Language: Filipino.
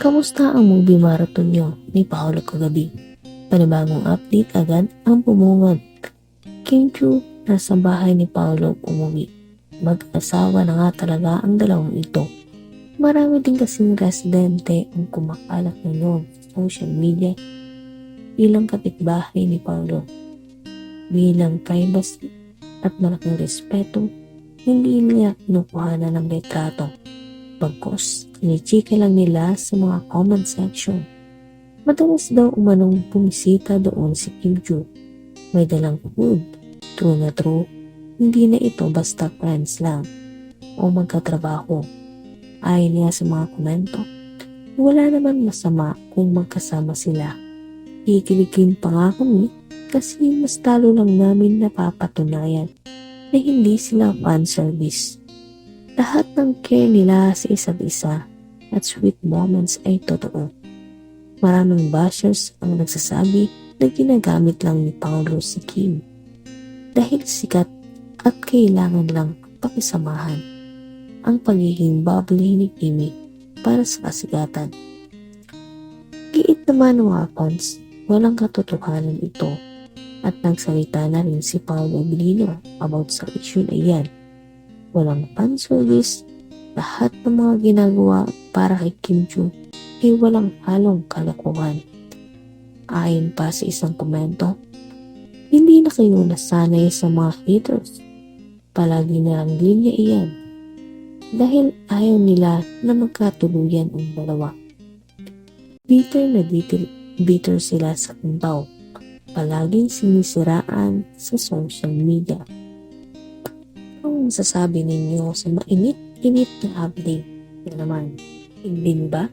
Kamusta ang movie marathon nyo ni Paolo kagabi? Panibagong update agad ang pumungad. Kim Chu nasa bahay ni Paolo umuwi. Mag-asawa na nga talaga ang dalawang ito. Marami din kasing residente ang kumakalat ngayon sa social media bilang kapitbahay ni Paolo. Bilang privacy at malaking respeto, hindi niya kinukuhanan ng retrato. Bagkos, Chika lang nila sa mga comment section. Madalas daw umanong bumisita doon si Kim Joo. May dalang food. True na true, hindi na ito basta friends lang o magkatrabaho. Ayon niya sa mga komento, wala naman masama kung magkasama sila. Kikiligin pa nga kami kasi mas talo lang namin napapatunayan na hindi sila fan service. Lahat ng care nila sa isa't isa at sweet moments ay totoo. Maraming bashers ang nagsasabi na ginagamit lang ni Paolo si Kim dahil sikat at kailangan lang pakisamahan ang pagiging bubbly ni Kimi para sa kasigatan. Giit naman ng fans, walang katotohanan ito at nagsalita na rin si Paolo Abilino about sa issue na iyan. Walang fan service lahat ng mga ginagawa para kay Kim Joo ay walang halong kalokohan. Ayon pa sa isang komento, hindi na kayo nasanay sa mga haters. Palagi na lang linya iyan dahil ayaw nila na magkatuluyan ang dalawa. Bitter na bitter, bitter sila sa kumbaw. Palaging sinisiraan sa social media. Masasabi ninyo sa mainit init na update na naman. Hindi ba?